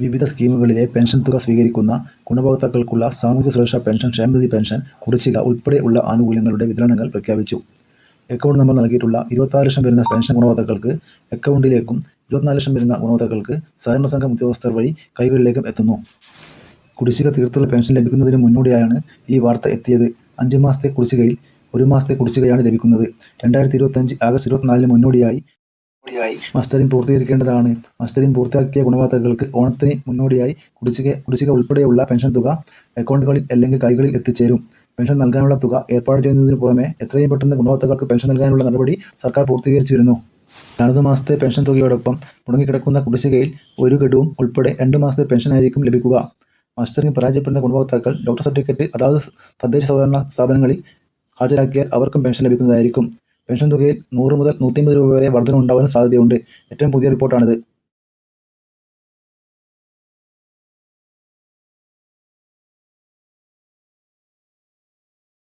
വിവിധ സ്കീമുകളിലെ പെൻഷൻ തുക സ്വീകരിക്കുന്ന ഗുണഭോക്താക്കൾക്കുള്ള സാമൂഹ്യ സുരക്ഷാ പെൻഷൻ ക്ഷേമനിധി പെൻഷൻ കുടിശ്ശിക ഉൾപ്പെടെയുള്ള ആനുകൂല്യങ്ങളുടെ വിതരണങ്ങൾ പ്രഖ്യാപിച്ചു. അക്കൗണ്ട് നമ്പർ നൽകിയിട്ടുള്ള ഇരുപത്താറ് ലക്ഷം വരുന്ന പെൻഷൻ ഗുണഭോക്താക്കൾക്ക് അക്കൗണ്ടിലേക്കും ഇരുപത്തിനാല് ലക്ഷം വരുന്ന ഗുണഭോക്താക്കൾക്ക് സഹകരണ സംഘം ഉദ്യോഗസ്ഥർ വഴി കൈകളിലേക്കും എത്തുന്നു. കുടിശ്ശിക തീർത്തുള്ള പെൻഷൻ ലഭിക്കുന്നതിന് മുന്നോടിയായാണ് ഈ വാർത്ത എത്തിയത്. അഞ്ച് മാസത്തെ കുടിശ്ശികയിൽ ഒരു മാസത്തെ കുടിശ്ശികയാണ് ലഭിക്കുന്നത്. രണ്ടായിരത്തി ഇരുപത്തഞ്ച് ആഗസ്റ്റ് ഇരുപത്തിനാലിന് മുന്നോടിയായി മസ്റ്ററിംഗ് പൂർത്തീകരിക്കേണ്ടതാണ്. മസ്റ്ററിംഗ് പൂർത്തിയാക്കിയ ഗുണഭോക്താക്കൾക്ക് ഓണത്തിന് മുന്നോടിയായി കുടിശ്ശിക കുടിശ്ശിക ഉൾപ്പെടെയുള്ള പെൻഷൻ തുക അക്കൗണ്ടുകളിൽ അല്ലെങ്കിൽ കൈകളിൽ എത്തിച്ചേരും. പെൻഷൻ നൽകാനുള്ള തുക ഏർപ്പാട് ചെയ്യുന്നതിന് പുറമെ എത്രയും പെട്ടെന്ന് ഗുണഭോക്താക്കൾക്ക് പെൻഷൻ നൽകാനുള്ള നടപടി സർക്കാർ പൂർത്തീകരിച്ചു വരുന്നു തനത് മാസത്തെ പെൻഷൻ തുകയോടൊപ്പം മുടങ്ങിക്കിടക്കുന്ന കുടിശ്ശികയിൽ ഒരു ഗഡുവും ഉൾപ്പെടെ രണ്ട് മാസത്തെ പെൻഷൻ ആയിരിക്കും ലഭിക്കുക. മസ്റ്ററിംഗ് പരാജയപ്പെടുന്ന ഗുണഭോക്താക്കൾ ഡോക്ടർ സർട്ടിഫിക്കറ്റ് അതാത് തദ്ദേശ സ്വയംഭരണ സ്ഥാപനങ്ങളിൽ ഹാജരാക്കിയാൽ അവർക്കും പെൻഷൻ ലഭിക്കുന്നതായിരിക്കും. പെൻഷൻ തുകയിൽ നൂറ് മുതൽ നൂറ്റിമ്പത് രൂപ വരെ വർധന ഉണ്ടാവാൻ സാധ്യതയുണ്ട്. ഏറ്റവും പുതിയ റിപ്പോർട്ടാണിത്.